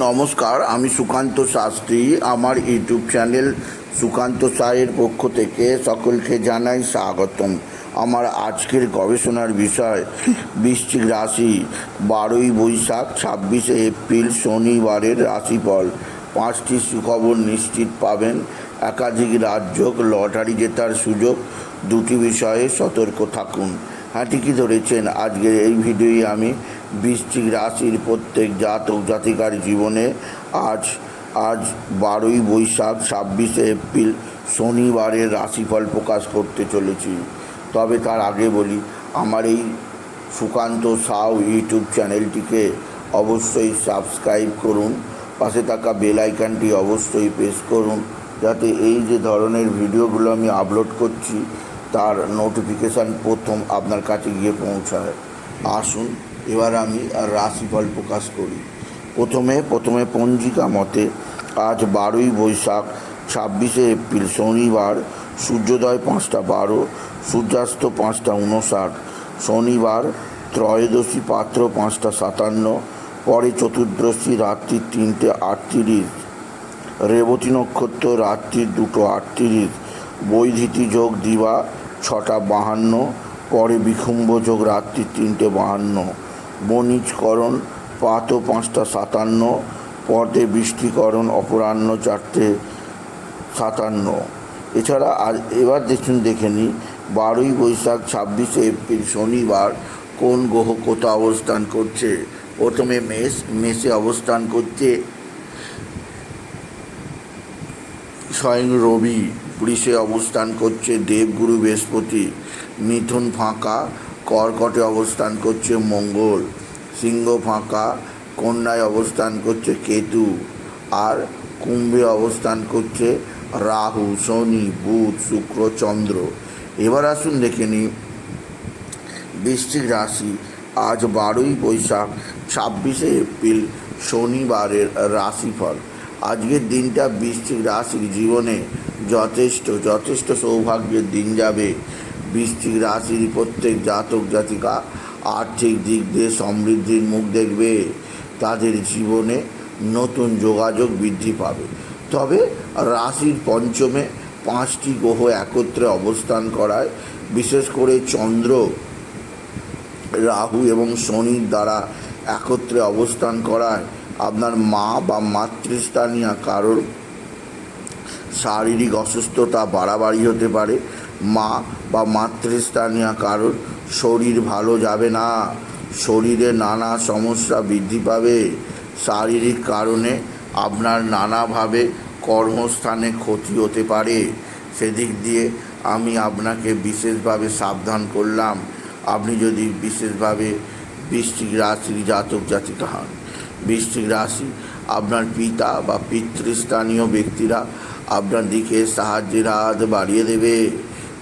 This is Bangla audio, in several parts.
নমস্কার, আমি সুকান্ত শাস্ত্রী। আমার ইউটিউব চ্যানেল সুকান্ত সায়ের পক্ষ থেকে সকলকে জানাই স্বাগতম। আমার আজকের গবেষণার বিষয়, বৃশ্চিক রাশি, বারোই বৈশাখ, ছাব্বিশে এপ্রিল, শনিবারের রাশিফল। পাঁচটি সুখবর নিশ্চিত পাবেন। একাধিক রাজ্য লটারি জেতার সুযোগ, দুটি বিষয়ে সতর্ক থাকুন। ঠিকই ধরেছেন। আজকের এই ভিডিওই আমি বৃশ্চিক রাশির প্রত্যেক জাতক জাতিকার জীবনে আজ আজ বারোই বৈশাখ, ছাব্বিশে এপ্রিল শনিবারের রাশিফল প্রকাশ করতে চলেছি। তবে তার আগে বলি, আমার এই সুকান্ত সাউ ইউটিউব চ্যানেলটিকে অবশ্যই সাবস্ক্রাইব করুন, পাশে থাকা বেল আইকনটি অবশ্যই প্রেস করুন, যাতে এই যে ধরনের ভিডিওগুলো আমি আপলোড করছি তার নোটিফিকেশান প্রথম আপনার কাছে গিয়ে পৌঁছায়। আসুন, এবার আমি রাশিফল প্রকাশ করি। প্রথমে প্রথমে পঞ্জিকা মতে, আজ বারোই বৈশাখ, ছাব্বিশে এপ্রিল, শনিবার, সূর্যোদয় পাঁচটা বারো, সূর্যাস্ত পাঁচটা উনষাট শনিবার, ত্রয়োদশী পাত্র পাঁচটা সাতান্ন, পরে চতুর্দশী রাত্রি তিনটে আটত্রিশ, রেবতী নক্ষত্র রাত্রি দুটো আটত্রিশ, বৈধিতি যোগ দিবা ছটা বাহান্ন, পরে বিখুম্ব যোগ রাত্রি তিনটে বাহান্ন, বণিজকরণ পাত পাঁচটা সাতান্ন পরে বৃষ্টিকরণ অপরাহ্ন চারটে সাতান্ন। এছাড়া আর এবার দেখুন, দেখে নিই, বারোই বৈশাখ, ছাব্বিশে এপ্রিল, শনিবার কোন গ্রহ কোথা অবস্থান করছে? প্রথমে মেষ, মেষে অবস্থান করছে স্বয়ং রবি বৃষে অবস্থান করছে দেবগুরু বৃহস্পতি। মিথুন ফাঁকা, কর্কটে অবস্থান করছে মঙ্গল। সিংহ ফাঁকা, কন্যায় অবস্থান করছে কেতু। আর কুম্ভে অবস্থান করছে রাহু, শনি, বুধ, শুক্র, চন্দ্র। এবার আসুন দেখে নিই। বৃশ্চিক রাশি, আজ বারোই বৈশাখ, ছাব্বিশে এপ্রিল, শনিবারের রাশিফল। আজকের দিনটা বৃশ্চিক রাশির জীবনে যথেষ্ট যথেষ্ট সৌভাগ্যের দিন যাবে। বৃশ্চিক রাশির প্রত্যেক জাতক, জাতিকা আর্থিক দিক দিয়ে সমৃদ্ধির মুখ দেখবে। তাদের জীবনে নতুন যোগাযোগ বৃদ্ধি পাবে। তবে রাশির পঞ্চমে পাঁচটি গ্রহ একত্রে অবস্থান করায়, বিশেষ করে চন্দ্র, রাহু এবং শনির দ্বারা একত্রে অবস্থান করায়। আপনার মা বা মাতৃস্থানীয় কারোর শারীরিক অসুস্থতা বাড়াবাড়ি হতে পারে, মা বা মাতৃস্থানীয় কারোর শরীর ভালো যাবে না, শরীরে নানা সমস্যা বৃদ্ধি পাবে, শারীরিক কারণে আপনার নানাভাবে কর্মস্থানে ক্ষতি হতে পারে। সেদিক দিয়ে আমি আপনাকে বিশেষভাবে সাবধান করলাম। আপনি যদি বিশেষভাবে বৃষ্টিক রাশির জাতক জাতিকা হন। বৃষ্টিক রাশি, আপনার পিতা বা পিতৃস্থানীয় ব্যক্তিরা আপনার দিকে সাহায্যের হাত বাড়িয়ে দেবে।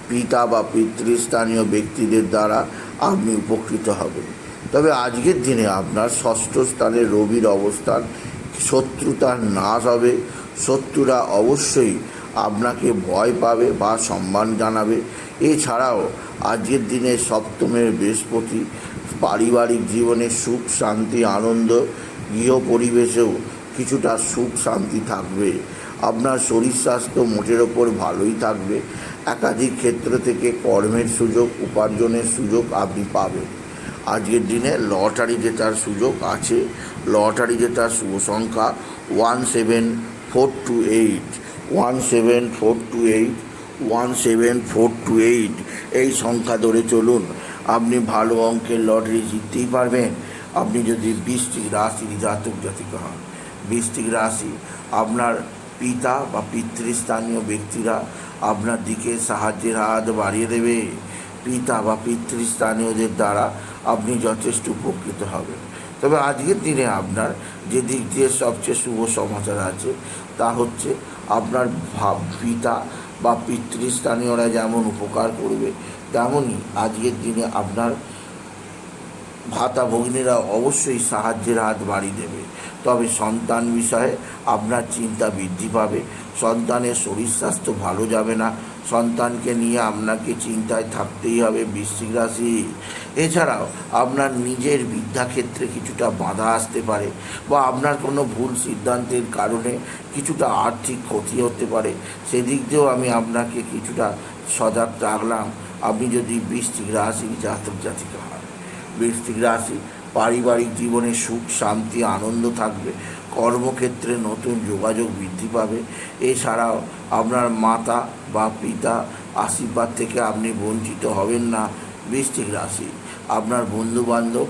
পিতা বা পিতৃস্থানীয় ব্যক্তিদের দ্বারা আপনি উপকৃত হবেন। তবে আজকের দিনে আপনার ষষ্ঠ স্থানে রবির অবস্থান, শত্রুতার নাশ হবে। শত্রুরা অবশ্যই আপনাকে ভয় পাবে বা সম্মান জানাবে। এছাড়াও আজকের দিনে সপ্তমের বৃহস্পতি পারিবারিক জীবনে সুখ, শান্তি, আনন্দ গৃহ পরিবেশেও কিছুটা সুখ শান্তি থাকবে। আপনার শরীর স্বাস্থ্য মোটের ওপর ভালোই থাকবে। একাধিক ক্ষেত্র থেকে কর্মের সুযোগ, উপার্জনের সুযোগ আপনি পাবেন। আজকের দিনে লটারি জেতার সুযোগ আছে। লটারি জেতার শুভ সংখ্যা one seven four two eight. One seven four two eight. One seven four two eight. এই সংখ্যা ধরে চলুন। আপনি ভালো অঙ্কের লটারি জিততেই পারবেন। আপনি যদি বৃষ্টিক রাশির জাতক জাতিকা হন বৃষ্টিক রাশি আপনার পিতা বা পিতৃস্থানীয় ব্যক্তিরা আপনার দিকে সাহায্যের হাত বাড়িয়ে দেবে। পিতা বা পিতৃস্থানীয়দের দ্বারা আপনি যথেষ্ট উপকৃত হবেন। তবে আজকের দিনে আপনার যে দিক দিয়ে সবচেয়ে শুভ সমাচার আছে, তা হচ্ছে আপনার ভাব, পিতা বা পিতৃস্থানীয়রা যেমন উপকার করবে, তেমনই আজকের দিনে আপনার ভাতা ভগ্নীরা অবশ্যই সাহায্যের হাত বাড়িয়ে দেবে। তবে সন্তান বিষয়ে আপনার চিন্তা বৃদ্ধি পাবে। সন্তানের শরীর স্বাস্থ্য ভালো যাবে না। সন্তানকে নিয়ে আপনাকে চিন্তায় থাকতেই হবে বৃশ্চিক রাশি। এছাড়াও আপনার নিজের বিদ্যাক্ষেত্রে কিছুটা বাধা আসতে পারে বা আপনার কোনো ভুল সিদ্ধান্তের কারণে কিছুটা আর্থিক ক্ষতি হতে পারে। সেদিক দিয়েও আমি আপনাকে কিছুটা সজাগ রাখলাম। আপনি যদি বৃশ্চিক রাশি জাতক জাতিকা বৃশ্চিক রাশি পারিবারিক জীবনে সুখ, শান্তি, আনন্দ থাকবে, কর্মক্ষেত্রে নতুন যোগাযোগ বৃদ্ধি পাবে। এছাড়াও আপনার মাতা বা পিতা আশীর্বাদ থেকে আপনি বঞ্চিত হবেন না। বৃশ্চিক রাশি, আপনার বন্ধুবান্ধব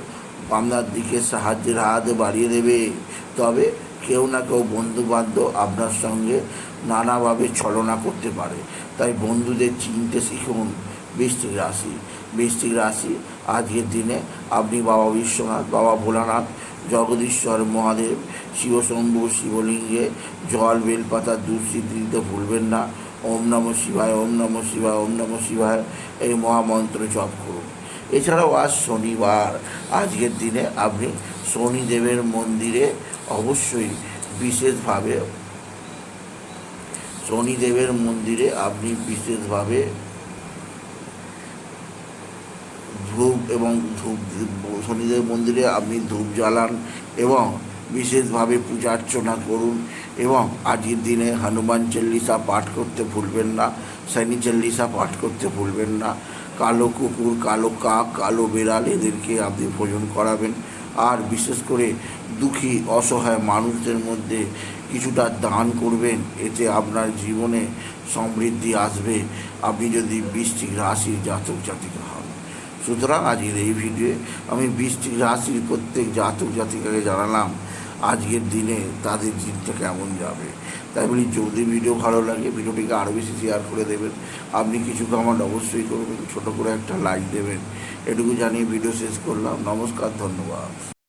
আপনার দিকে সাহায্যের হাত বাড়িয়ে দেবে। তবে কেউ না কেউ বন্ধুবান্ধব আপনার সঙ্গে নানাভাবে ছলনা করতে পারে। তাই বন্ধুদের চিনতে শিখুন বৃশ্চিক রাশি। বৃশ্চিক রাশি। আজকের দিনে আপনি বাবা বিশ্বনাথ, বাবা ভোলানাথ, জগদীশ্বর মহাদেব শিবশম্ভু শিবলিঙ্গে, জল, বেলপাতা দুঃস্মৃতি দিতে ভুলবেন না। ওম নম শিবায়, ওম নম শিবায়, ওম নম শিবায় এই মহামন্ত্র জপ করুন। এছাড়াও আজ শনিবার। আজকের দিনে আপনি শনিদেবের মন্দিরে অবশ্যই বিশেষভাবে শনিদেবের মন্দিরে আপনি বিশেষভাবে ধূপ এবং ধূপ শনিদেব মন্দিরে আপনি ধূপ জ্বালান এবং বিশেষভাবে পূজা অর্চনা করুন এবং আজকের দিনে হনুমান চল্লিশা পাঠ করতে ভুলবেন না, শনি চল্লিশা পাঠ করতে ভুলবেন না। কালো কুকুর, কালো কাক, কালো বেড়াল এদেরকে আপনি ভোজন করাবেন। আর বিশেষ করে দুঃখী, অসহায় মানুষদের মধ্যে কিছুটা দান করবেন, এতে আপনার জীবনে সমৃদ্ধি আসবে। আপনি যদি বৃষ্টিক রাশির জাতক জাতিকা হন। সুতরাং আজকের এই ভিডিওয়ে আমি বৃষ্টি রাশির প্রত্যেক জাতক জাতিকাকে জানালাম, আজকের দিনে তাদের দিনটা কেমন যাবে। তাই বলি, যদি ভিডিও ভালো লাগে, ভিডিওটিকে আরও বেশি শেয়ার করে দেবেন। আপনি কিছু কমেন্ট অবশ্যই করবেন, ছোটো করে একটা লাইক দেবেন। এটুকু জানিয়ে ভিডিও শেষ করলাম। নমস্কার, ধন্যবাদ।